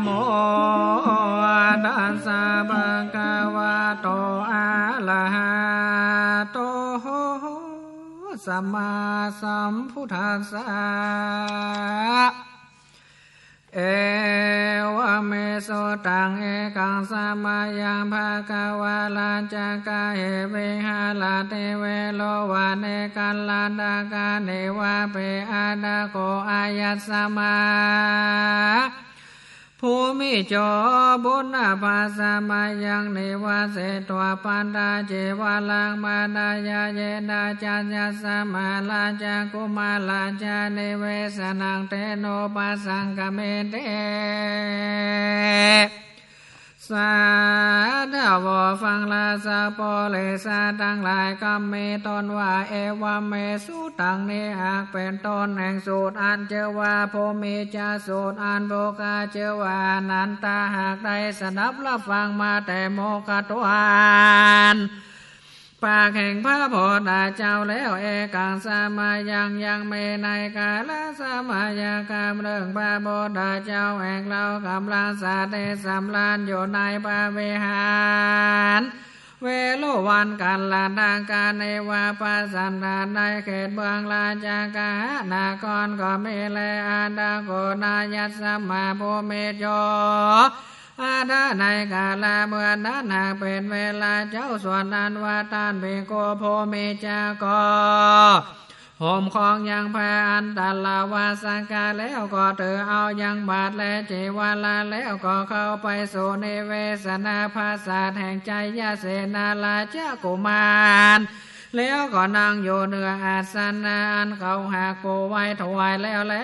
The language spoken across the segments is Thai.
โมตัสสะภะคะวะโตอะระหะโตสัมมาสัมพุทธัสสะเอวเมโสตังเอกังสมายังภะคะวะลาจักะเหเวหาลาเตเวโลวาเนกัลลาดากาเนวะเปอาดาโกอายัสสมา ภูมิจอบุญนาภาสมายังเนวาเสตวปันดาเจวาลังมาดายาเยนาจัญญาสมาลาจากุมาลาจาเนเวสนังเตโนปัสสังกเมเต สาดาวฟังลาสาโปเลสาทั้งหลายก็มีตนว่าเอวาเมสุตังเนหากเป็นตนแห่งสูตรอันเจว่าโพมีจาสูตรอันโบกาเจว่านันตาหากได้สนับรับฟังมาแต่โมกตวาน ปากแห่งพระโพธิเจ้าแล้วเอกังสามายังยังเมในกาลสามายากามเรื่องพระโพธิเจ้าแห่งเรากำลังสาเตสำลานอยู่ในพระวิหารเวโลวันกันลาทางการในวาปสันดานในเขตเมืองลาจากาหนากรก็มีแลอาดาโกนายัสมาภูเมโย อาดาในกาลาเมื่อนั้นหากเป็นเวลาเจ้าส่วนนันวาตานเบโกโพเมจากอห่มของยังแพอันตัลลาวาสังกาแล้วก็เธอเอายังบาทและเจวาลาแล้วก็เข้าไปสู่ในเวสนาภาษาแห่งใจยาเสนาลาเจ้ากุมารแล้วก็นั่งอยู่เหนืออาสนะอันเขาหากปูไว้ถวายแล้วแหละ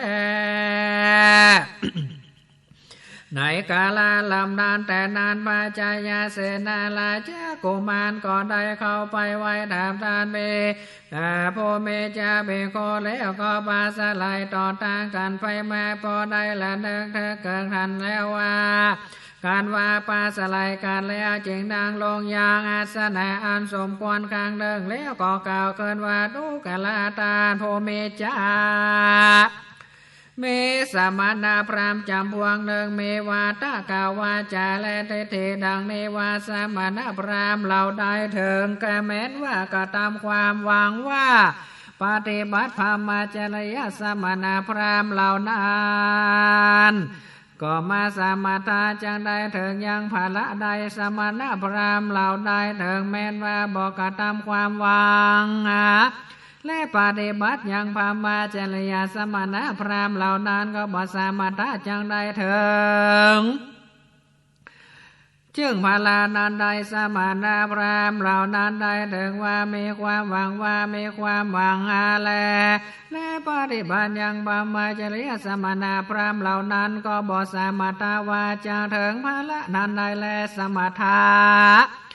ในกาลาลำนานแต่นานปาจายาเสนาลาเจ้ากุมารก็ได้เข้าไปไว้ถามทานเบแต่พเมจาเบโคแล้วก็ปาสลายต่อตางกันไปมาพอได้ละเดิกเธอเกิดทันแล้วว่าการว่าปาสลายกันแล้วจึงดังลงยางอาสนะอันสมควรกลางเดิงแล้วก็กล่าวเกินว่าดูกะลาตาโพเมจา เมสมานาพรามจำพวงหนึ่งเมวาตากาวาจาและเทเทดังเนวาสมานาพรามเราได้ถึงกระแม้นว่าก็ตามความหวังว่าปฏิบัติพามาจริยสมนาพรามเหล่านั้นก็มาสมาตาจังได้ถึงยังภาละใดสมณพรามเหล่าใดถึงแม้นว่าบอกกตามความหวัง และปฏิบัติยังพามาจริยสมณะพรามเหล่านั้นก็บอสามาตาจังได้เถึงจึงพาลานันใดสมานาพรามเหล่านั้นได้ถึงว่ามีความหวังว่ามีความหวังอะไรและปฏิบัติยังบามาจริยสมานาพรามเหล่านั้นก็บอสามตาวาจะถึงพาละนันใดและสมาา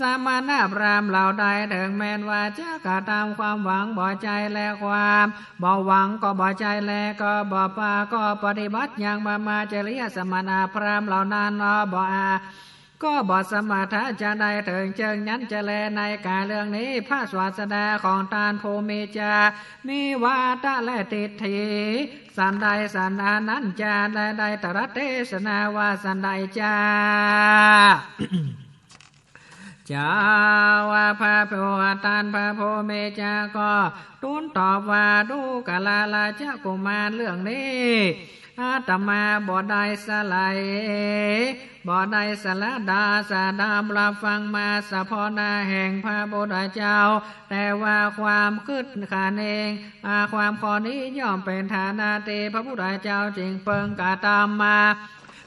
สมนาพรามเหล่าใดถึงแม้นว่าจะกระทำความหวังบ่ใจและความบ่หวังก็บ่ใจและก็บ่ปาก็ปฏิบัติอย่างบามาจริยสมนาพรามเหล่านั้นเนาบ่อาก็บ่สมาทะจะได้ถึงเจิงยันจะแลในการเรื่องนี้พระสวาสดาของตานภูมิจามีวาตะและติทีสันใดสันอานั้นจาและใดตรัสเทศนาว่าสันใดจา จาวาพระโพตานพระโพเมจาก็ทูลตอบว่าดูกะลาลาเจ้ากุมารเรื่องนี้อาตมาบ่ได้สลายบ่ได้สละดาสาดามรับฟังมาสะพอนาแห่งพระบุตรเจ้า แต่ว่าความคืดขานเองอาความขอนี้ย่อมเป็นฐานาเตพระพุทธเจ้าจึงเปิงกาตามมา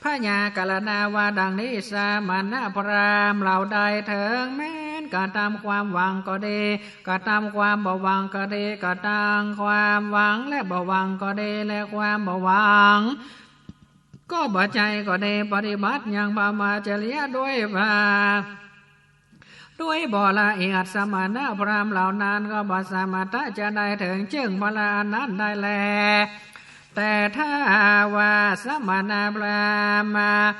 พระญากรณาวาดังนี้สามัญพรามเหล่าใดเถิงแม้นก็ตามความหวังก็ดีก็ตามความบ่หวังก็ดีก็ตามความหวังและบ่หวังก็ดีและความบ่หวังก็บ่ใจก็ดีปฏิบัติอย่างบามาจริยด้วยว่าด้วยบ่ละเอียดสมานะพรามเหล่านั้นก็บ่สามารถจะได้ถึงจึงพลานั้นได้แล แต่ถ้าว่าสมณพรามณ์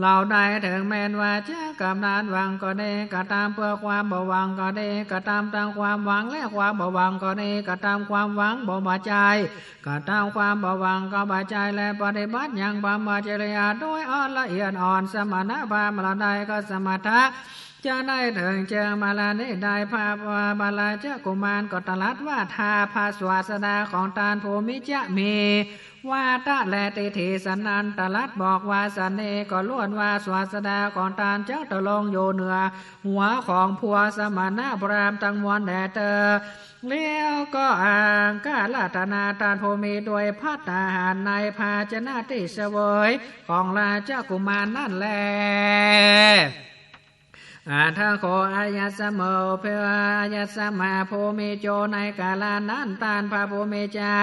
เราได้ถึงแม้นว่าจะกำนานหวังก็ดีก็ตามเพื่อความบวังก็ดีก็ตามตามความหวังและความบวังก็ดีก็ตามความหวังบ่บาใจก็ตามความบวังก็บาใจและปฏิบัติอย่างบำบัดจริยาด้วยอ่อนละเอียดอ่อนสมณะพามละใดก็สมถะ จะได้ถึงเจอมาลานี้ได้ภาพว่าบาลาเจ้ากุมารก็ตรัสว่าทาภาสวาสดาของตานภูมิจะมีว่าตะและติถิสนันตลัดบอกว่าสันเนก็ล้วนว่าสวาสดาของตานเจ้าตะลงอยู่เหนือ หัวของผัวสมณะพรามตังมวลแด่เตอเลี้ยวก็อ่างกาลาตนาตานภูมิด้วยพัฒนาหารในภาชนะที่เสวยของราชกุมารนั่นแหละ อาทาโคอายสมโมเพออายสมาภูมิโจในกาลานั้นตานพระภูมิจา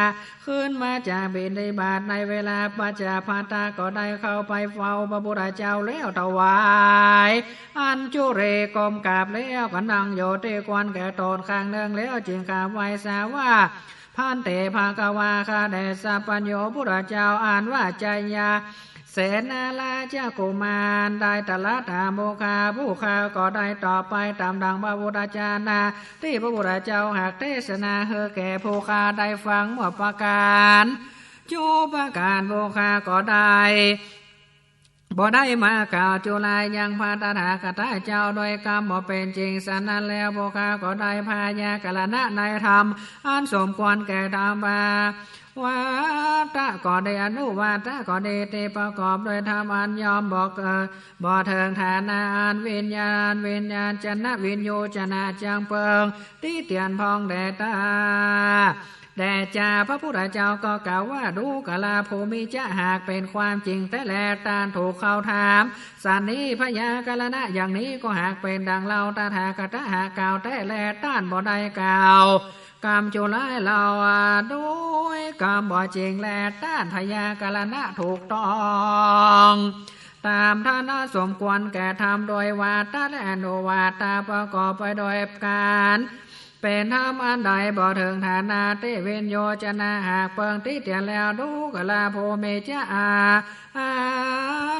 ขึ้นมาจากบินได้บาทในเวลาปัจจาพาตาก็ได้เข้าไปเฝ้าพระพุทธเจ้าแล้วถวาย อันจุเรกรมกาบแล้วก็นั่งโยตีกวนแก่ตนข้างเนืองแล้วจึงกราบไหว้สาว่า พันเตภากวาคาเดสัพปัญโยพุทธเจ้าอ่านว่าใจยาเสนาลาเจ้ากุมารได้ตละตามโมคาผู้ข้าก็ได้ต่อไปตามดังพระพุทธเจ้านา ที่พระพุทธเจ้าหากเทศนาเฮอแก่ผู้ข้าได้ฟังหมดประการจูประการผู้ข้าก็ได้ บ่ได้มากล่าวจุลายยังพาตถาคตเจ้าโดยกรรมบ่เป็นจริงสันนั้นแล้วโบคาก็ได้พายากลณะในธรรมอันสมควรแก่ธรรมาวาตะก็ได้อนุวาตะก็ได้ที่ประกอบโดยธรรมอันยอมบอกเออบ่เทิงฐานาอันวิญญาณวิญญาณจนะวิญโยจนะจังเปิงที่เตียนพองแดตา แด่จ่าพระพุทธเจ้าก็กล่าวว่าดูกะลาภูมิจะหากเป็นความจริงแต่แลตานถูกเขาถามสันนี้พยากรณะอย่างนี้ก็หากเป็นดังเราตถาคตหากกล่าวแต่แลต้านบ่ได้กล่าวกรรมจุลายเราด้วยกรรมบ่จริงแลต้านพยากรณะถูกต้องตามท่านสมควรแก่ทำโดยวาตาและอนุวาตาประกอบไปโดยการ เป็นธรรมอันใดบ่ถึงฐานาเตเวนโยจนาหากเปิงที่เตียนแล้วดูกลาโพเมจะอาอั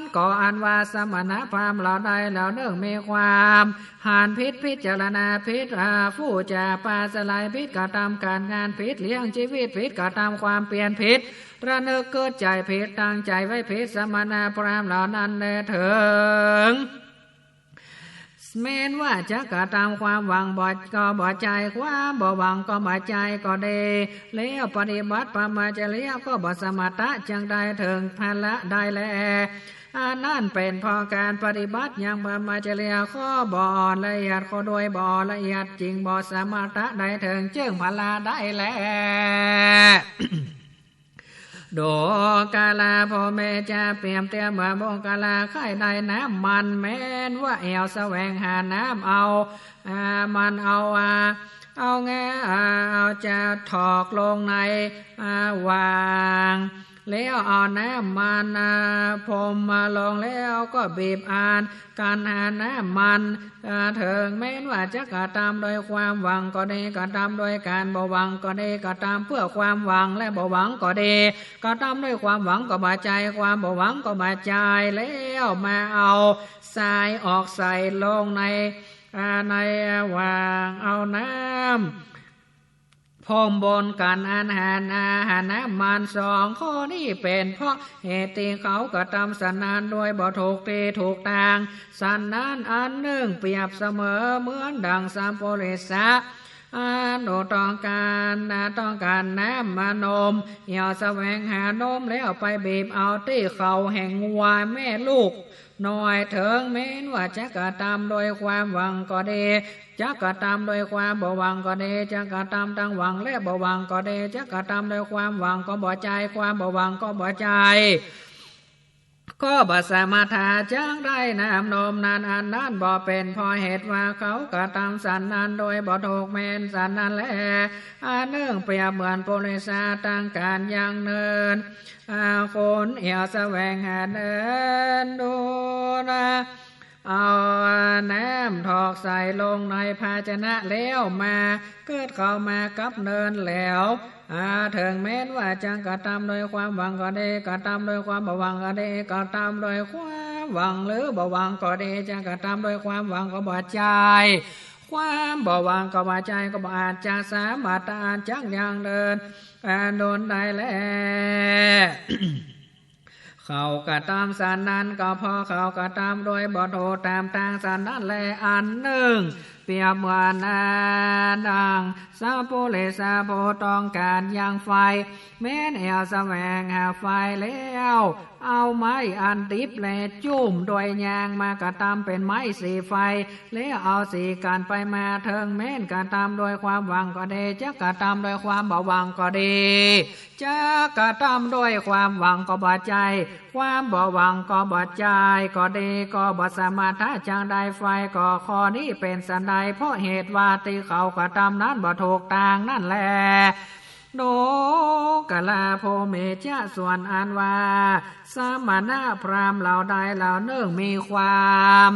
นก็อันว่าสมณพรามณ์เราได้แล้วเนื่องมีความหานพิษพิจารณาพิษอาผู้จะปาสลายพิษกระทำการงานพิษเลี้ยงชีวิตพิษกระทำความเปลี่ยนพิษระเนกเกิดใจพิษตั้งใจไว้พิษสมณพรามเหล่านั้นแลถึง แม้นว่าจะกระทำความหวังบ่ก็บ่ใจความบ่หวังก็บ่ใจก็ดีแล้วปฏิบัติปมาจะเลี้ยวก็บ่สมถะจังได้ถึงพันละได้แลอันนั่นเป็นพอการปฏิบัติอย่างปมาจะเลี้ยวก็บ่ละเอียดก็โดยบ่ละเอียดจริงบ่สมถะได้ถึงจึงพันละได้แล โดกาลาพ่อแม่จะเปรียมเตรียมว่าโบกาลาไข่ได้น้ำมันแม้นว่าแอวแสวงหาน้ำเอาอ่ามันเอาอ่าเอาแงเอาจะถอกลงในอ่าวาง แล้วเอาน้ำมันาพรมมาลงแล้วก็บีบอ่านการหาน้ำมันอ่าถึงแม้นว่าจะกระทำโดยความหวังก็ดีกระทำโดยการบ่หวังก็ดีกระทำเพื่อความหวังและบ่หวังก็ดีกระทำด้วยความหวังก็บาใจ ความบ่หวังก็บาใจแล้วมาเอาทรายออกใส่ลงในในวางเอาน้ำ พรมบนกันอาหารอาหารน้ำมันสองข้อนี้เป็นเพราะเหตุที่เขากระทำสันนานโดยบ่ถูกตีถูกทาง สันนานอันหนึ่งเปรียบเสมอเหมือนดังสามโพลิสะอาโนต้องการนาต้องการน้ำมานมเหี่ยวแสวงหานมแล้วไปบีบเอาที่เขาแห่งวัวแม่ลูก น้อยเถิงเม้นว่าจะกระทำโดยความหวังก็ดีจะกระทำโดยความบ่หวังก็ดีจะกระทำตั้งหวังและบ่หวังก็ดีจะกระทำโดยความหวังก็บ่ใจ ความบ่หวังก็บ่ใจ ก็บสามารถหาจังได้น้ำนมนานอันนั้นบ่เป็นพอเหตุว่าเขากระทำสันนั้นโดยบ่ถูกเมนสันนั้นแลอันเนื่องเปรียบเหมือนโพลิสาตั้งการยังเนินอาคนเอียวแสวงหาเนินดูนะ เอาน้ำถอกใส่ลงในภาชนะแล้วมาเกิดเข้ามากับเนินแล้วอาถึงแม้นว่าจังกระทำโดยความหวังก็ดีกระทำโดยความบหวังก็ดีกระทำโดยความหวังหรือบหวังก็ดีจะกระทำโดยความหวังก็บ่ใจความบ่หวังก็บ่ใจก็บ่อาจจะสามารถอ่านจักอย่างเดินการโดนได้แล้ว เขากระทำสันนั้นก็พอเขากระทำโดยบทโทตามทางสันนั้นแลอันหนึ่งเปรียบเหมือนนาดังสาโปเลสาโปต้องการยังไฟ แม้นเอวแสวงหาไฟแล้ว เอาไม้อันติบแลจุ่มโดยยางมากระทำเป็นไม้สีไฟ แล้วเอาสีการไปมาเทิงแม้นกระทำโดยความหวังก็ดีจะกระทำโดยความเบาหวังก็ดีจะกระทำโดยความหวังก็บาใจ ความเบาหวังก็บาใจก็ดีก็บสมารถถ้าจังใดไฟก็ข้อนี้เป็นสันใดเพราะเหตุว่าที่เขากระทำนั้นบ่ถูกทางนั่นแหละโดกะลาโพเมจะส่วนอันว่า สมณะพรามเหล่าใดเหล่าเนื่องมีความ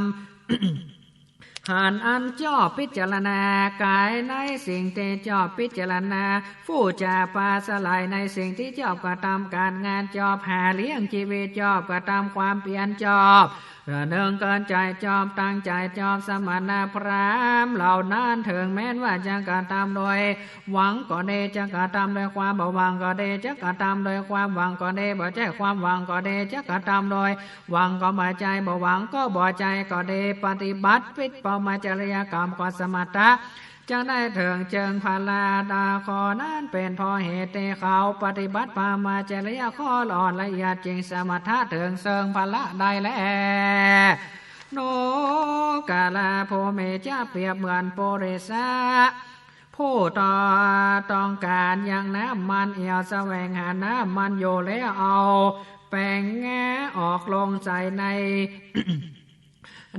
หันอันจอบพิจารณากายในสิ่งที่จอบพิจารณาผู้จะปาสลายในสิ่งที่จอบกระทำการงานจอบหาเลี้ยงชีวิตจอบกระทำความเปลี่ยนจอบ ระเนืองเกินใจจอบตั้งใจจอบสมณพรามเหล่านั้นถึงแม้นว่าจะกระทำโดย หวังก็ไดจะกระทำโดยความบหวังก็ไดจะกระทำโดยความหวังก็ไดบ่ใจความหวังก็ไดจะกระทำโดย หวังก็บ่ใจบ่หวังก็บ่ใจก็ไดปฏิบัติปิดปมาจริยกรรมก็สมถะ จะได้เถิงเจิงพาลาดาคอนั้นเป็นพอเหตุเขาปฏิบัติปามาจริยข้อหลอนละเอียดจริงสมถะเถิงเซิงพละได้แล้วโนกาลาโพเมจะเปรียบเหมือนโปเรสะผู้ต่อต้องการอย่างน้ำมันเอียวแสวงหาน้ำมันโยแล้วเอา แป้งแงออกลงใส่ใน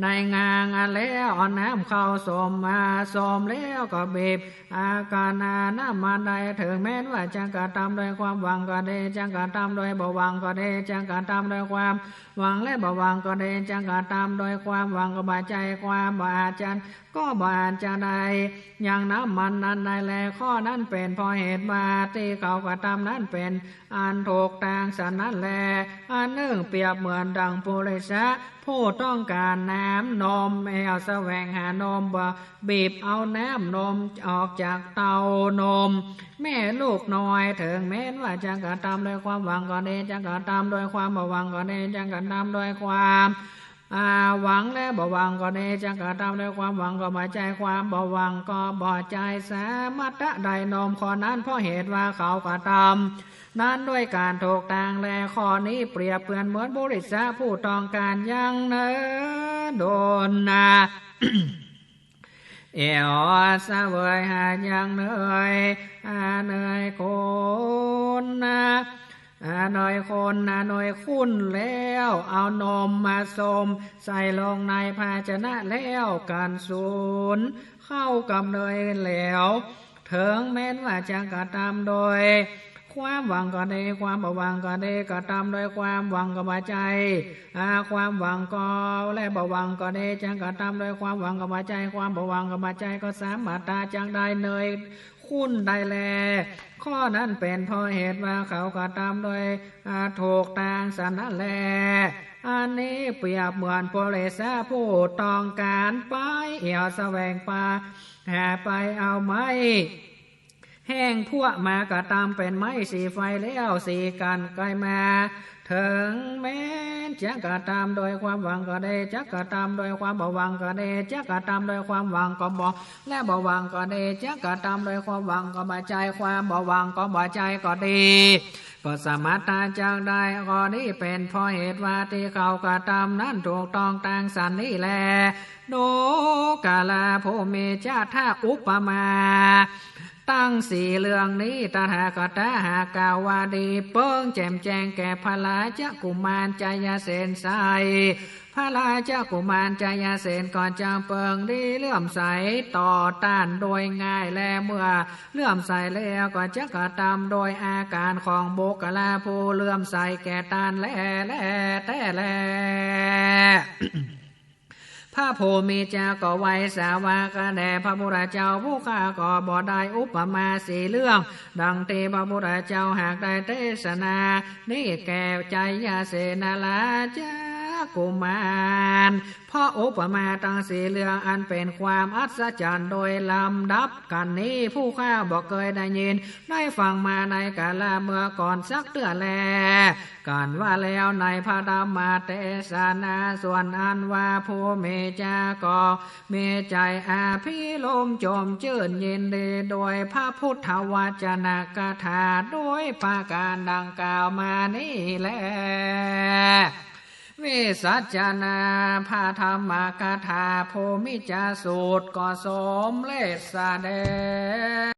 ในงางแล้วเอาน้ำเข้าสมมาสมแล้วก็บีบ อาการนาน้ำมันใดถึงแม้นว่าจังกระทำโดยความหวังก็ได้จังกระทำโดยบ่หวังก็ได้จังกระทำโดยความหวังและบ่หวังก็ได้จังกระทำโดยความหวังก็บาใจความบาจันก็บาจะได้อย่างน้ำมันนั้นได้แลข้อนั้นเป็นพอเหตุมาที่เขากระทำนั้นเป็นอันถูกทางสันนั้นแลอันหนึ่งเปรียบเหมือนดังปุริสะ ผู้ต้องการน้ำนมแมวแสวงหานมบ่บีบเอาน้ำนมออกจากเตานม แม่ลูกน้อยถึงแม้นว่าจะกระทำโดยความหวังก็ดีจะกระทำโดยความบ่หวังก็ดีจะกระทำโดยความ อาหวังและบ่หวังก็ดีจะกระทำโดยความหวังก็บ่ใจความบ่หวังก็บ่ใจสามัตะใดนมข้อนั้นเพราะเหตุว่าเขากระทำนั้นด้วยการถูกทางแลข้อนี้เปรียบเปือนเหมือนบุริษะผู้ต้องการยังเนอโดนนาเอวสะเวยหายังเนยอาเนยโคนนะ อาหน่อยคนนะหน่อยคุณแล้ว เอานมมาสม ใส่ลงในภาชนะแล้วกันศูนเข้ากับเนยแล้วถึงแม้นว่าจะกระทำโดย ความหวังก็ได้ความบ่หวังก็ได้ก็ทำโดยความหวังก็บ่ใจอาความหวังก็และบ่หวังก็ได้จังก็ทำโดยความหวังก็บ่ใจ ความบ่หวังก็บ่ใจก็สามารถตาจังได้เนย คุณได้แล ข้อนั้นเป็นเพราะเหตุว่าเขาก็ทำโดยอาถูกทางสันนั่นแล อันนี้เปรียบเหมือนโพเลสาผู้ต้องการไปเอี่ยวแสวงปลาแห่ไปเอาไม้แห้งพวกมากระตามเป็นไม้สีไฟแล้วสีกันไกลมา ถึงแม้จะกระทำโดยความหวังก็ได้จะกระทำโดยความบ่หวังก็ได้จะกระทำโดยความหวังก็บ่และบ่หวังก็ได้จะกระทำโดยความหวังก็บ่ใจความบ่หวังก็บ่ใจก็ดีก็สามารถทาจังได้ข้อนี้เป็นเพราะเหตุว่าที่เขากระทำนั้นถูกต้องตางสันนี่แลโดกาลาโพเมจาท่าอุปมา ตั้งสี่เรื่องนี้ตถาคตหากาวาดีเปิ้งแจ่มแจงแก่พระลาจกุมารจายาเสนใสพระลาจกุมารจายาเสนก่อนจะเปิงดีเลื่อมใสต่อต้านโดยง่ายแลเมื่อเลื่อมใสแล้วก็จะกระทำโดยอาการของบุคลาผู้เลื่อมใสแก่ตานแลแลแต่แล พระโพมีเจ้าก็ไว้สาวากแด่พระบุทธเจ้าผู้ข้าก็บ่ได้อุปมาสีเรื่อง ดังที่พระบุทธเจ้าหากได้เทศนา นี่แก่ใจยาเสนาลาจ้า กุมารพราะอุปมาตังสีเหลืองอันเป็นความอัศจรรย์โดยลำดับกันนี้ผู้ข้าบอกเคยได้ยิน ได้ฟังมาในกาลเมื่อก่อนสักเตือแลก่อนว่าแล้วในพระธรรมเทศนาส่วนอันว่าผู้เมจาก็เมใจอาภิลมจมจื่นยินดีโดยพระพุทธวจนะกถาโดยประการดังกล่าวมานี่แหละ วิสัจนาพาธรรมกถาภูมิจาสูตรก็สมเลสแสดง